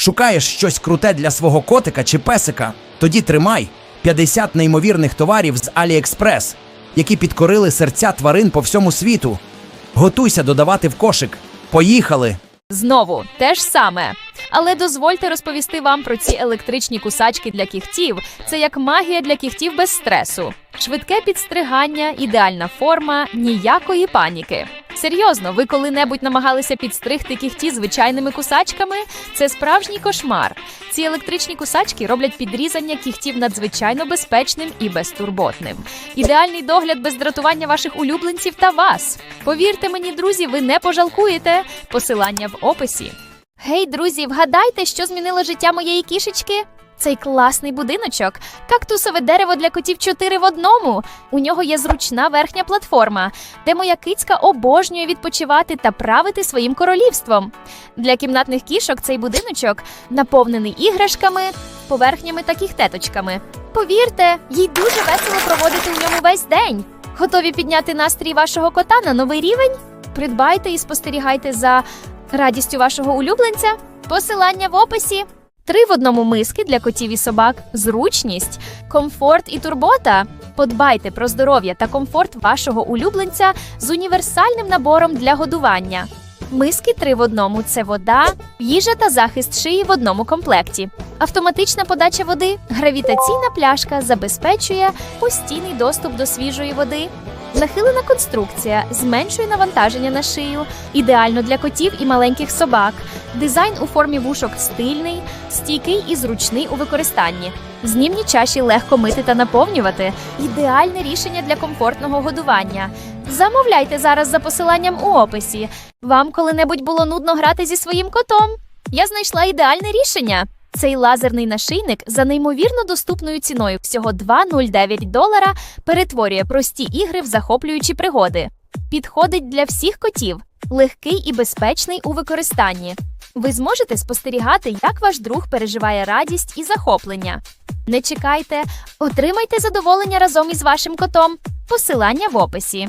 Шукаєш щось круте для свого котика чи песика? Тоді тримай 50 неймовірних товарів з AliExpress, які підкорили серця тварин по всьому світу. Готуйся додавати в кошик. Поїхали! Знову те ж саме. Але дозвольте розповісти вам про ці електричні кусачки для кігтів. Це як магія для кігтів без стресу. Швидке підстригання, ідеальна форма, ніякої паніки. Серйозно, ви коли-небудь намагалися підстригти кігті звичайними кусачками? Це справжній кошмар. Ці електричні кусачки роблять підрізання кігтів надзвичайно безпечним і безтурботним. Ідеальний догляд без дратування ваших улюбленців та вас. Повірте мені, друзі, ви не пожалкуєте. Посилання в описі. Гей, друзі, вгадайте, що змінило життя моєї кішечки? Цей класний будиночок, кактусове дерево для котів чотири в одному. У нього є зручна верхня платформа, де моя кицька обожнює відпочивати та правити своїм королівством. Для кімнатних кішок цей будиночок наповнений іграшками, поверхнями та кіхтеточками. Повірте, їй дуже весело проводити у ньому весь день. Готові підняти настрій вашого кота на новий рівень? Придбайте і спостерігайте за радістю вашого улюбленця. Посилання в описі. Три в одному миски для котів і собак, зручність, комфорт і турбота. Подбайте про здоров'я та комфорт вашого улюбленця з універсальним набором для годування. Миски три в одному це вода, їжа та захист шиї в одному комплекті. Автоматична подача води, гравітаційна пляшка забезпечує постійний доступ до свіжої води. Нахилена конструкція зменшує навантаження на шию, ідеально для котів і маленьких собак. Дизайн у формі вушок стильний, стійкий і зручний у використанні. Знімні чаші легко мити та наповнювати. Ідеальне рішення для комфортного годування. Замовляйте зараз за посиланням у описі. Вам коли-небудь було нудно грати зі своїм котом? Я знайшла ідеальне рішення. Цей лазерний нашийник за неймовірно доступною ціною всього 2,09 долара перетворює прості ігри в захоплюючі пригоди. Підходить для всіх котів, легкий і безпечний у використанні. Ви зможете спостерігати, як ваш друг переживає радість і захоплення. Не чекайте, отримайте задоволення разом із вашим котом. Посилання в описі.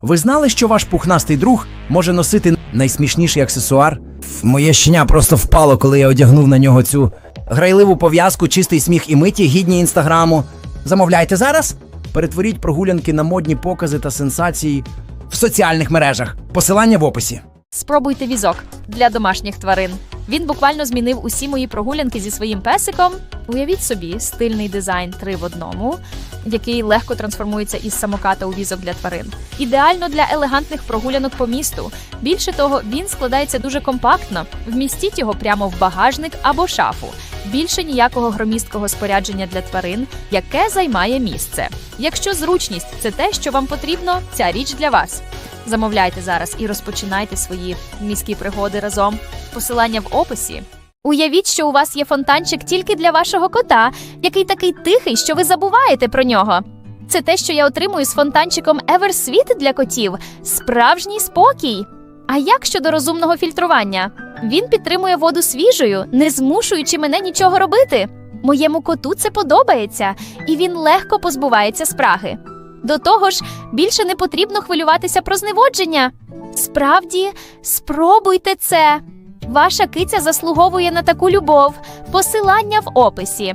Ви знали, що ваш пухнастий друг може носити найсмішніший аксесуар? Моє щеня просто впало, коли я одягнув на нього цю грайливу пов'язку, чистий сміх і миті, гідні інстаграму. Замовляйте зараз. Перетворіть прогулянки на модні покази та сенсації в соціальних мережах. Посилання в описі. Спробуйте візок для домашніх тварин. Він буквально змінив усі мої прогулянки зі своїм песиком. Уявіть собі, стильний дизайн три в одному, який легко трансформується із самоката у візок для тварин. Ідеально для елегантних прогулянок по місту. Більше того, він складається дуже компактно. Вмістіть його прямо в багажник або шафу. Більше ніякого громісткого спорядження для тварин, яке займає місце. Якщо зручність це те, що вам потрібно, ця річ для вас. Замовляйте зараз і розпочинайте свої міські пригоди разом. Посилання в описі. Уявіть, що у вас є фонтанчик тільки для вашого кота, який такий тихий, що ви забуваєте про нього. Це те, що я отримую з фонтанчиком Eversweet для котів. Справжній спокій. А як щодо розумного фільтрування? Він підтримує воду свіжою, не змушуючи мене нічого робити. Моєму коту це подобається, і він легко позбувається спраги. До того ж, більше не потрібно хвилюватися про зневодження. Справді, спробуйте це. Ваша киця заслуговує на таку любов. Посилання в описі.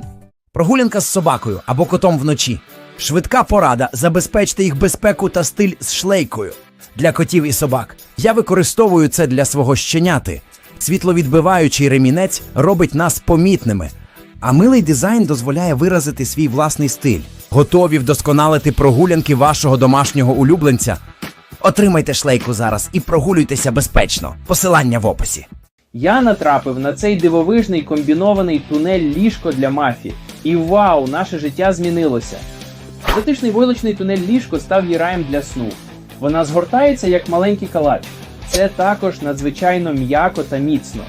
Прогулянка з собакою або котом вночі. Швидка порада. Забезпечте їх безпеку та стиль з шлейкою для котів і собак. Я використовую це для свого щеняти. Світловідбиваючий ремінець робить нас помітними, а милий дизайн дозволяє виразити свій власний стиль. Готові вдосконалити прогулянки вашого домашнього улюбленця. Отримайте шлейку зараз і прогулюйтеся безпечно. Посилання в описі. Я натрапив на цей дивовижний комбінований тунель ліжко для мафі. І вау, наше життя змінилося. Затишний войлочний тунель ліжко став її для сну. Вона згортається як маленький калач. Це також надзвичайно м'яко та міцно.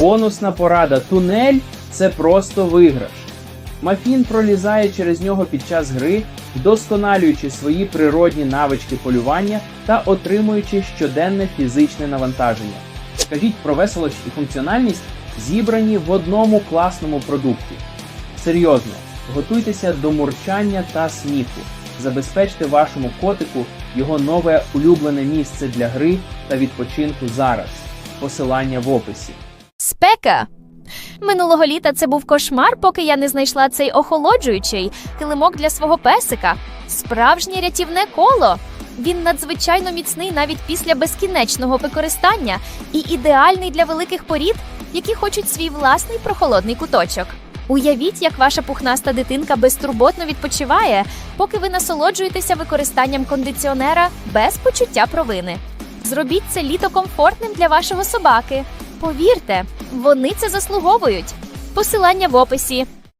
Бонусна порада тунель це просто виграш. Мафін пролізає через нього під час гри, вдосконалюючи свої природні навички полювання та отримуючи щоденне фізичне навантаження. Скажіть про веселощ і функціональність зібрані в одному класному продукті. Серйозно, готуйтеся до мурчання та сміху. Забезпечте вашому котику його нове улюблене місце для гри та відпочинку зараз. Посилання в описі. Спека. Минулого літа це був кошмар, поки я не знайшла цей охолоджуючий килимок для свого песика. Справжнє рятівне коло. Він надзвичайно міцний навіть після безкінечного використання і ідеальний для великих порід, які хочуть свій власний прохолодний куточок. Уявіть, як ваша пухнаста дитинка безтурботно відпочиває, поки ви насолоджуєтеся використанням кондиціонера без почуття провини. Зробіть це літо комфортним для вашого собаки. Повірте, вони це заслуговують. Посилання в описі.